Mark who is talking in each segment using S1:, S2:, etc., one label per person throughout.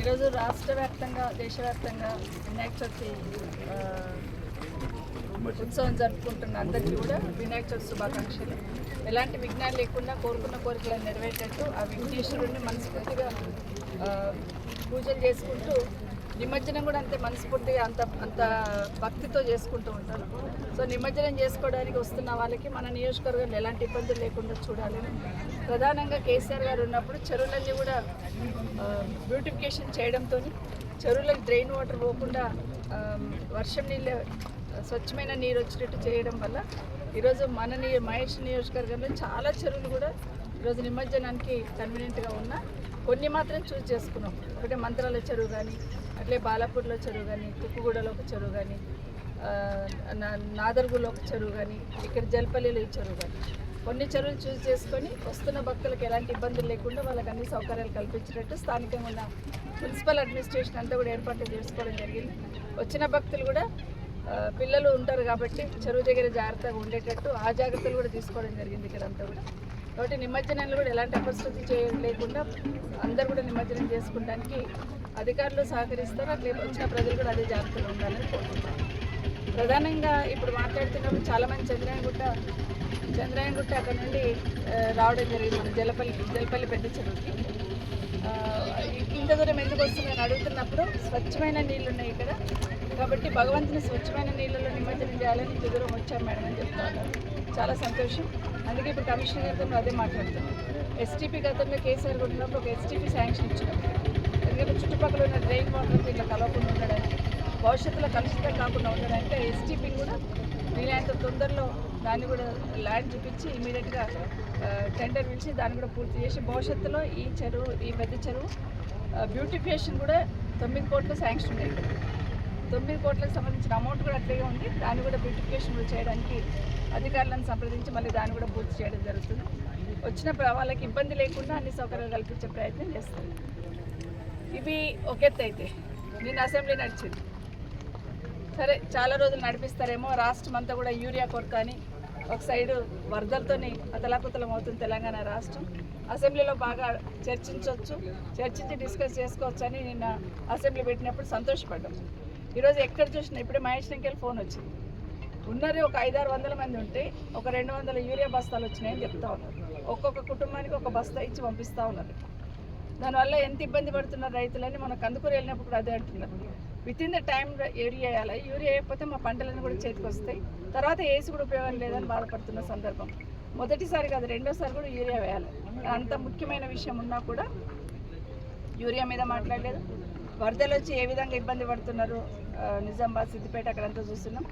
S1: ఈరోజు రాష్ట్ర వ్యాప్తంగా దేశవ్యాప్తంగా వినాయక చవితి ఉత్సవం జరుపుకుంటున్న అందరికీ కూడా వినాయక చవితి శుభాకాంక్షలు. ఎలాంటి విఘ్నాలు లేకుండా కోరుకున్న కోరికలను నెరవేర్చేట్టు ఆ విఘ్నేశ్వరుడిని మనస్ఫూర్తిగా పూజలు చేసుకుంటూ నిమజ్జనం కూడా అంతే మనస్ఫూర్తిగా అంత అంత భక్తితో చేసుకుంటూ ఉంటారు. సో నిమజ్జనం చేసుకోవడానికి వస్తున్న వాళ్ళకి మన నియోజకవర్గంలో ఎలాంటి ఇబ్బందులు లేకుండా చూడాలని ప్రధానంగా కేసీఆర్ గారు ఉన్నప్పుడు చెరువులన్నీ కూడా బ్యూటిఫికేషన్ చేయడంతో చెరువులకు డ్రైన్ వాటర్ పోకుండా వర్షం నీళ్ళు స్వచ్ఛమైన నీరు వచ్చేటట్టు చేయడం వల్ల ఈరోజు మన నీ మహేష్ నియోజకవర్గంలో చాలా చెరువులు కూడా ఈరోజు నిమజ్జనానికి కన్వీనియంట్గా ఉన్న కొన్ని మాత్రం చూస్ చేసుకున్నాం. ఒకటే మంత్రాల చెరువు కానీ అట్లే బాలాపూర్లో చెరువు కానీ తుక్కుగూడలో ఒక చెరువు కానీ నాదర్గులో ఒక చెరువు కానీ ఇక్కడ జల్పల్లిలో ఈ చెరువు కానీ కొన్ని చెరువులు చూస్ చేసుకొని వస్తున్న భక్తులకు ఎలాంటి ఇబ్బందులు లేకుండా వాళ్ళకి అన్ని సౌకర్యాలు కల్పించినట్టు స్థానికంగా ఉన్న మున్సిపల్ అడ్మినిస్ట్రేషన్ అంతా కూడా ఏర్పాట్లు చేసుకోవడం జరిగింది. వచ్చిన భక్తులు కూడా పిల్లలు ఉంటారు కాబట్టి చెరువు దగ్గర జాగ్రత్తగా ఉండేటట్టు ఆ జాగ్రత్తలు కూడా తీసుకోవడం జరిగింది ఇక్కడ అంతా కూడా. కాబట్టి నిమజ్జనాలు కూడా ఎలాంటి అపరిస్థితి చేయ లేకుండా అందరు కూడా నిమజ్జనం చేసుకోవడానికి అధికారులు సహకరిస్తారు. అట్లే వచ్చిన ప్రజలు కూడా అదే జాగ్రత్తలు ఉండాలని కోరుకుంటున్నాను. ప్రధానంగా ఇప్పుడు మాట్లాడుతున్నప్పుడు చాలామంది చంద్రాయనగుట్ట చంద్రాయనగుట్ట అక్కడ నుండి రావడం జరిగింది మన జలపల్లి జలపల్లి పెద్ద చెరువుకి. ఇంత దూరం ఎందుకు వస్తుందని అడుగుతున్నప్పుడు స్వచ్ఛమైన నీళ్ళు ఉన్నాయి ఇక్కడ. కాబట్టి భగవంతుని స్వచ్ఛమైన నీళ్ళలో నిమజ్జనం చేయాలని ఇంత దూరం వచ్చాం మేడం అని చెప్తా చాలా సంతోషం. అందుకే ఇప్పుడు కమిషనర్ గారితో అదే మాట్లాడుతున్నాం. ఎస్టీపీ గతంలో కేసీఆర్ కూడా ఉన్నప్పుడు ఒక ఎస్టీపీ శాంక్షన్ ఇచ్చినాం ఎందుకంటే చుట్టుపక్కల ఉన్న డ్రైన్ వాటర్ ఇట్లా కలవకుండా ఉండడానికి భవిష్యత్తులో కలుషితం కాకుండా ఉండడానికి ఎస్టీపీని కూడా వీలైనంత తొందరలో దాన్ని కూడా ల్యాండ్ చూపించి ఇమీడియట్గా టెండర్ పిలిచి దాన్ని కూడా పూర్తి చేసి భవిష్యత్తులో ఈ చెరువు ఈ పెద్ద చెరువు బ్యూటిఫికేషన్ కూడా తొమ్మిది కోట్లు శాంక్షన్ ఉండేది తొమ్మిది కోట్లకు సంబంధించిన అమౌంట్ కూడా అట్లాగే ఉంది. దాన్ని కూడా బ్యూటిఫికేషన్ చేయడానికి అధికారులను సంప్రదించి మళ్ళీ దాన్ని కూడా పూర్తి చేయడం జరుగుతుంది. వచ్చిన వాళ్ళకి ఇబ్బంది లేకుండా అన్ని సౌకర్యాలు కల్పించే ప్రయత్నం చేస్తాం. ఇవి ఒక ఎత్తు అయితే. నేను అసెంబ్లీ నడిచింది. సరే చాలా రోజులు నడిపిస్తారేమో. రాష్ట్రం అంతా కూడా యూరియా కొరత అని ఒక సైడు వరదలతోని అతలాకుతలం అవుతుంది తెలంగాణ రాష్ట్రం. అసెంబ్లీలో బాగా చర్చించవచ్చు చర్చించి డిస్కస్ చేసుకోవచ్చు అని నిన్న అసెంబ్లీ పెట్టినప్పుడు సంతోషపడ్డాం. ఈరోజు ఎక్కడ చూసినా ఇప్పుడే మహేష్ నింకెల్ ఫోన్ వచ్చింది. ఉన్నది ఒక ఐదారు వందల మంది ఉంటే ఒక రెండు వందల యూరియా బస్తాలు వచ్చినాయని చెప్తా ఉన్నారు. ఒక్కొక్క కుటుంబానికి ఒక బస్తా ఇచ్చి పంపిస్తూ ఉన్నారు. దానివల్ల ఎంత ఇబ్బంది పడుతున్నారు రైతులని మన కందుకూరు వెళ్ళినప్పుడు కూడా అదే అంటున్నారు. Within the time urea వేయాలి? యూరియా వేయకపోతే మా పంటలన్నీ కూడా చేతికి వస్తాయి. తర్వాత వేసి కూడా ఉపయోగం లేదని బాధపడుతున్న సందర్భం. మొదటిసారి కాదు రెండోసారి కూడా యూరియా వేయాలి. అంత ముఖ్యమైన విషయం ఉన్నా కూడా యూరియా మీద మాట్లాడలేదు. వరదలు వచ్చి ఏ విధంగా ఇబ్బంది పడుతున్నారు? నిజామాబాద్ సిద్దిపేట అక్కడంతా చూస్తున్నాం.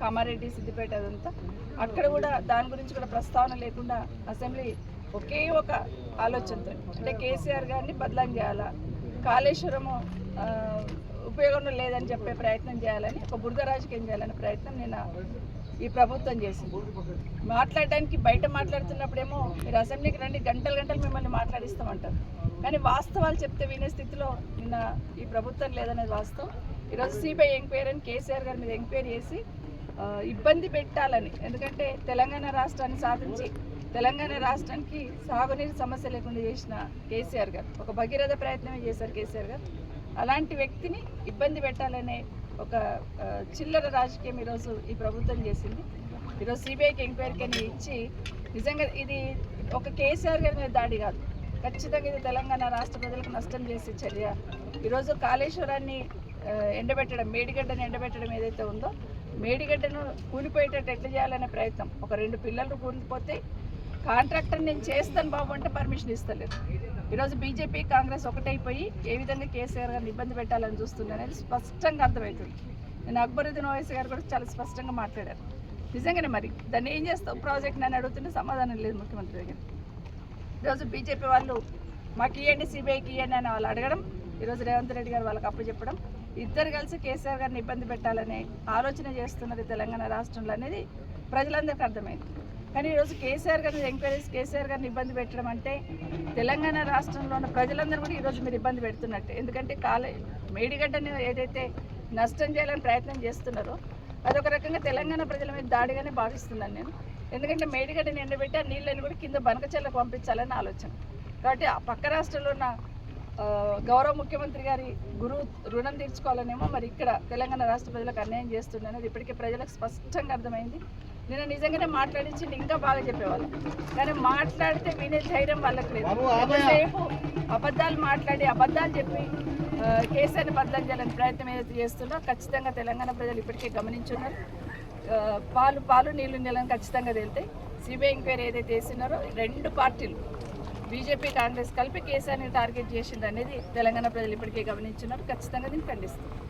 S1: కామారెడ్డి సిద్దిపేట అదంతా. అక్కడ కూడా దాని గురించి కూడా ప్రస్తావన లేకుండా అసెంబ్లీ ఒకే ఒక ఆలోచనతో అంటే కేసీఆర్ గారిని బదలాం చేయాలా? కాళేశ్వరము ఉపయోగంలో లేదని చెప్పే ప్రయత్నం చేయాలని ఒక బురద రాజకీయం చేయాలనే ప్రయత్నం నేను ఈ ప్రభుత్వం చేసింది. మాట్లాడడానికి బయట మాట్లాడుతున్నప్పుడేమో మీరు అసెంబ్లీకి రండి గంటలు గంటలు మిమ్మల్ని మాట్లాడిస్తామంటారు. కానీ వాస్తవాలు చెప్తే వినే స్థితిలో నిన్న ఈ ప్రభుత్వం లేదనేది వాస్తవం. ఈరోజు సిబిఐ ఎంక్వైరీ అని కేసీఆర్ గారి మీద ఎంక్వైరీ చేసి ఇబ్బంది పెట్టాలని. ఎందుకంటే తెలంగాణ రాష్ట్రాన్ని సాధించి తెలంగాణ రాష్ట్రానికి సాగునీరు సమస్య లేకుండా చేసిన కేసీఆర్ గారు ఒక భగీరథ ప్రయత్నమే చేశారు కేసీఆర్ గారు. అలాంటి వ్యక్తిని ఇబ్బంది పెట్టాలనే ఒక చిల్లర రాజకీయం ఈరోజు ఈ ప్రభుత్వం చేసింది. ఈరోజు సిబిఐకి ఎంక్వైరీకి ఇచ్చి నిజంగా ఇది ఒక కేసీఆర్ గారి మీద దాడి కాదు. ఖచ్చితంగా ఇది తెలంగాణ రాష్ట్ర ప్రజలకు నష్టం చేసే చర్య. ఈరోజు కాళేశ్వరాన్ని ఎండబెట్టడం మేడిగడ్డను ఎండబెట్టడం ఏదైతే ఉందో మేడిగడ్డను కూలిపోయేటట్టు ఎట్లా చేయాలనే ప్రయత్నం. ఒక రెండు పిల్లలు కూలిపోతే కాంట్రాక్టర్ నేను చేస్తాను బాబు అంటే పర్మిషన్ ఇస్తలేదు. ఈరోజు బీజేపీ కాంగ్రెస్ ఒకటైపోయి ఏ విధంగా కేసీఆర్ గారిని ఇబ్బంది పెట్టాలని చూస్తుంది అనేది స్పష్టంగా అర్థమవుతుంది. నేను అక్బరుద్దీన్ ఓవైసీ గారు కూడా చాలా స్పష్టంగా మాట్లాడారు. నిజంగానే మరి దాన్ని ఏం చేస్తావు? ప్రాజెక్ట్ నన్ను అడుగుతుంటే సమాధానం లేదు ముఖ్యమంత్రి దగ్గర. ఈరోజు బీజేపీ వాళ్ళు మాకు ఇవ్వండి సిబిఐకి ఇవ్వండి అని వాళ్ళు అడగడం ఈరోజు రేవంత్ రెడ్డి గారు వాళ్ళకి అప్పు చెప్పడం ఇద్దరు కలిసి కేసీఆర్ గారిని ఇబ్బంది పెట్టాలనే ఆలోచన చేస్తున్నది తెలంగాణ రాష్ట్రంలో అనేది ప్రజలందరికీ అర్థమైంది. కానీ ఈరోజు కేసీఆర్ గారిని ఎంక్వైరీస్ కేసీఆర్ గారిని ఇబ్బంది పెట్టడం అంటే తెలంగాణ రాష్ట్రంలో ఉన్న ప్రజలందరూ కూడా ఈరోజు మీరు ఇబ్బంది పెడుతున్నట్టు. ఎందుకంటే కాలే మేడిగడ్డని ఏదైతే నష్టం చేయాలని ప్రయత్నం చేస్తున్నారో అదొక రకంగా తెలంగాణ ప్రజల మీద దాడిగానే భావిస్తున్నాను నేను. ఎందుకంటే మేడిగడ్డని ఎండబెట్టి ఆ నీళ్ళని కూడా కింద బనకచెల్లకు పంపించాలని ఆలోచన. కాబట్టి ఆ పక్క రాష్ట్రంలో ఉన్న గౌరవ ముఖ్యమంత్రి గారి గురు రుణం తీర్చుకోవాలనేమో మరి ఇక్కడ తెలంగాణ రాష్ట్ర ప్రజలకు అన్యాయం చేస్తున్నది ఇప్పటికే ప్రజలకు స్పష్టంగా అర్థమైంది. నేను నిజంగానే మాట్లాడించి ఇంకా బాగా చెప్పేవాళ్ళం. కానీ మాట్లాడితే వినే ధైర్యం వాళ్ళకి లేదు. ఎంతసేపు అబద్ధాలు మాట్లాడి అబద్ధాలు చెప్పి కేసీఆర్ని బద్దలు చేయాలని ప్రయత్నం ఏదైతే చేస్తుందో ఖచ్చితంగా తెలంగాణ ప్రజలు ఇప్పటికే గమనించున్నారు. పాలు పాలు నీళ్ళు నీళ్ళని ఖచ్చితంగా తేలితాయి. సిబిఐ ఎంక్వైరీ ఏదైతే చేసినారో రెండు పార్టీలు బీజేపీ కాంగ్రెస్ కలిపి కేసీఆర్ని టార్గెట్ చేసింది అనేది తెలంగాణ ప్రజలు ఇప్పటికే గమనించున్నారు. ఖచ్చితంగా దీన్ని ఖండిస్తారు.